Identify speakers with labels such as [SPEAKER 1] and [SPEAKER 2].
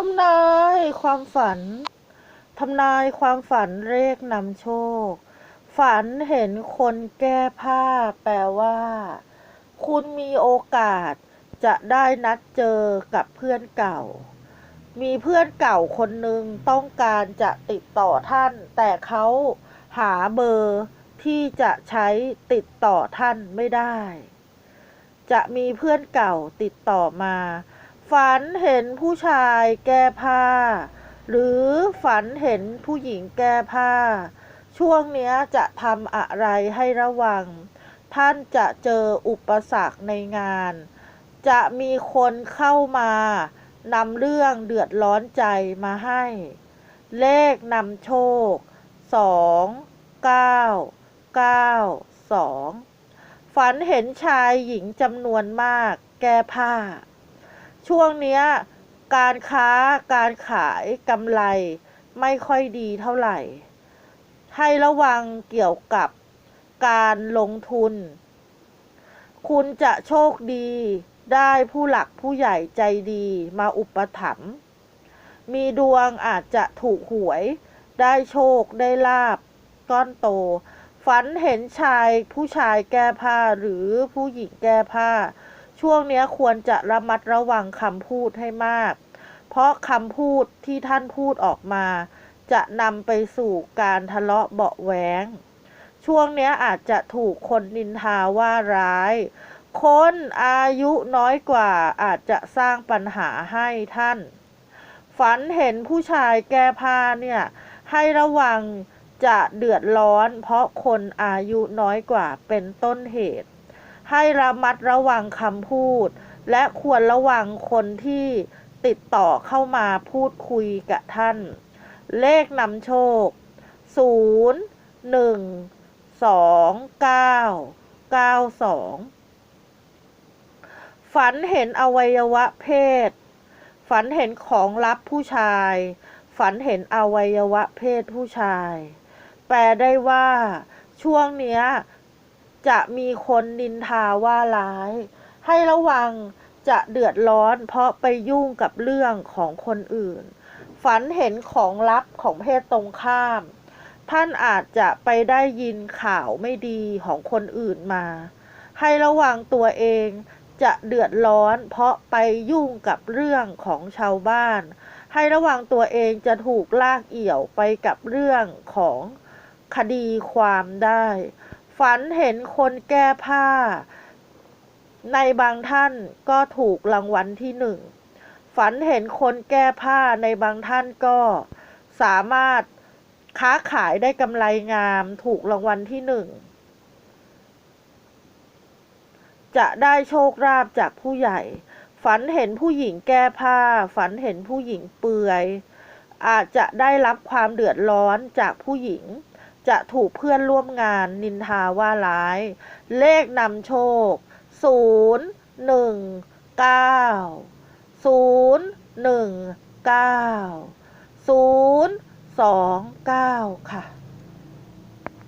[SPEAKER 1] ทำนายความฝัน ทำนายความฝันเลขนำโชค ฝันเห็นคนแก้ผ้าแปลว่า คุณมีโอกาสจะได้นัดเจอกับเพื่อนเก่า มีเพื่อนเก่าคนหนึ่งต้องการจะติดต่อท่าน แต่เขาหาเบอร์ที่จะใช้ติดต่อท่านไม่ได้ จะมีเพื่อนเก่าติดต่อมา ฝันเห็นผู้ชายแก้ผ้า หรือฝันเห็นผู้หญิงแก้ผ้า ช่วงนี้จะทำอะไรให้ระวัง ท่านจะเจออุปสรรคในงาน จะมีคนเข้ามานำเรื่องเดือดร้อนใจมาให้ เลขนำโชคสองเก้าเก้าสองฝันเห็นชายหญิงจำนวนมากแก้ผ้า ช่วงเนี้ยการค้าการขายกำไรไม่ค่อยดีเท่าไหร่ ให้ระวังเกี่ยวกับการลงทุน คุณจะโชคดีได้ผู้หลักผู้ใหญ่ใจดีมาอุปถัมภ์มีดวงอาจจะถูกหวย ได้โชคได้ลาบก้อนโต ฝันเห็นชายผู้ชายแก้ผ้าหรือผู้หญิงแก้ผ้า ช่วงนี้ควรจะระมัดระวังคำพูดให้มาก เพราะคำพูดที่ท่านพูดออกมา จะนำไปสู่การทะเลาะเบาะแหวงช่วงนี้อาจจะถูกคนนินทาว่าร้าย คนอายุน้อยกว่าอาจจะสร้างปัญหาให้ท่าน ฝันเห็นผู้ชายแก้ผ้าเนี่ยให้ระวังจะเดือดร้อนเพราะคนอายุน้อยกว่าเป็นต้นเหตุ ให้ระมัดระวังคำพูด และควรระวังคนที่ติดต่อเข้ามาพูดคุยกับท่าน เลขนำโชค 0 1 2 9 9 2 ฝันเห็นอวัยวะเพศ ฝันเห็นของลับผู้ชาย ฝันเห็นอวัยวะเพศผู้ชาย แปลได้ว่าช่วงเนี้ย จะมีคนนินทาว่าร้าย ให้ระวังจะเดือดร้อนเพราะไปยุ่งกับเรื่องของคนอื่น ฝันเห็นของลับของเพศตรงข้าม ท่านอาจจะไปได้ยินข่าวไม่ดีของคนอื่นมา ให้ระวังตัวเองจะเดือดร้อนเพราะไปยุ่งกับเรื่องของชาวบ้าน ให้ระวังตัวเองจะถูกลากเอี่ยวไปกับเรื่องของคดีความได้ ฝันเห็นคนแก้ผ้า ในบางท่านก็ถูกรางวัลที่หนึ่ง ฝันเห็นคนแก้ผ้าในบางท่านก็สามารถค้าขายได้กำไรงามถูกรางวัลที่หนึ่ง จะได้โชคลาภจากผู้ใหญ่ ฝันเห็นผู้หญิงแก้ผ้า ฝันเห็นผู้หญิงเปลือย อาจจะได้รับความเดือดร้อนจากผู้หญิง จะถูกเพื่อนร่วมงานนินทาว่าร้าย เลขนำโชค 019 019 029 ค่ะ